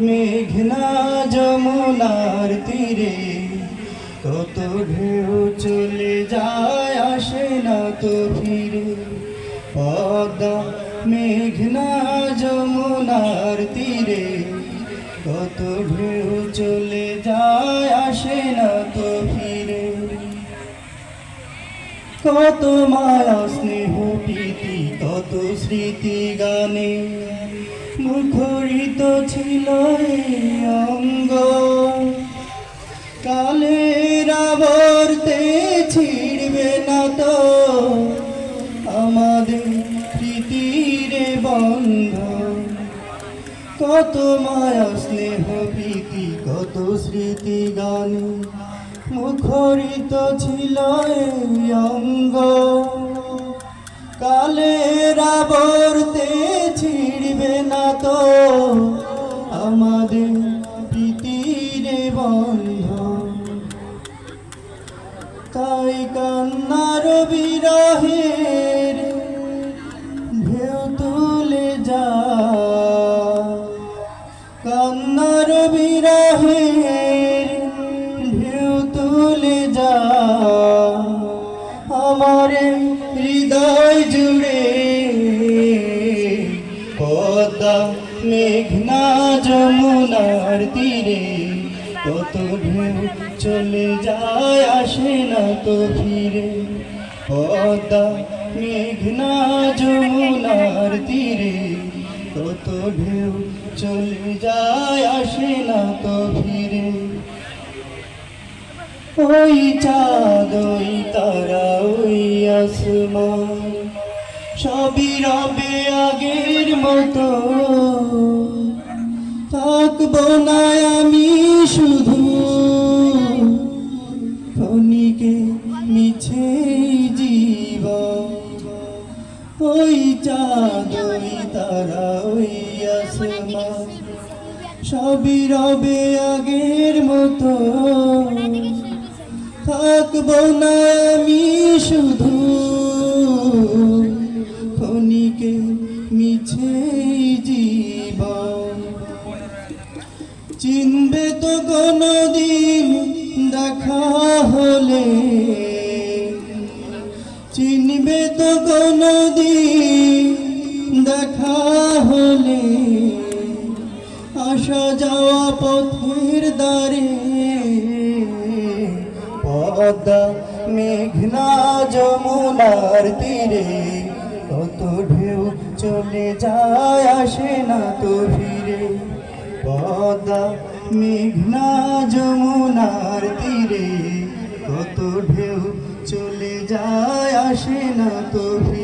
মেঘনা তীরে চলে যায় আসে না তো ফিরে। মেঘনা তীরে চলে যায় আসে না তো ফিরে কত মায়া স্নেহ প্রীতি কত স্মৃতি গানে মুখরিত ছিল অঙ্গ। কালের আবর্তে ছিড়বে না তো আমাদের প্রীতির বন্ধ। কত মায়া, স্নেহ প্রীতি, কত স্মৃতি গানে মুখরিত ছিল অঙ্গ। কালের রাবরতে ছিড়বে না তো আমাদের প্রীতির বন্ধ তাই কান্নার বিরহের যমুনার তীরে, কত ঢেউ চলে যায়, আসে না তো ফিরে। পদ্মা, মেঘনা যমুনার তীরে, কত ঢেউ চলে যায়, আসে না তো ফিরে। ওই চাঁদ, ওই তারা, ওই আসমান, সবই রবে আগের মতো। থাকব না আমি শুধু। ক্ষণিকে মিছে জীবন। ওই চাঁদ তারা ওই আসমান। সবই রবে আগের মতো। থাকব না আমি শুধু। ক্ষণিকে মিছে জীবন। চিনবে তো কোনদিন দেখা হলে। চিনবে তো কোনদিন দেখা হলে। আসা যাওয়া পথের দ্বারে পদ্মা, মেঘনা, যমুনার তীরে কত ঢেউ চলে যায় আসে না তো ফিরে। পদ্মা মেঘনা যমুনার তীরে কত ঢেউ চলে যায় আসে না তো ফিরে।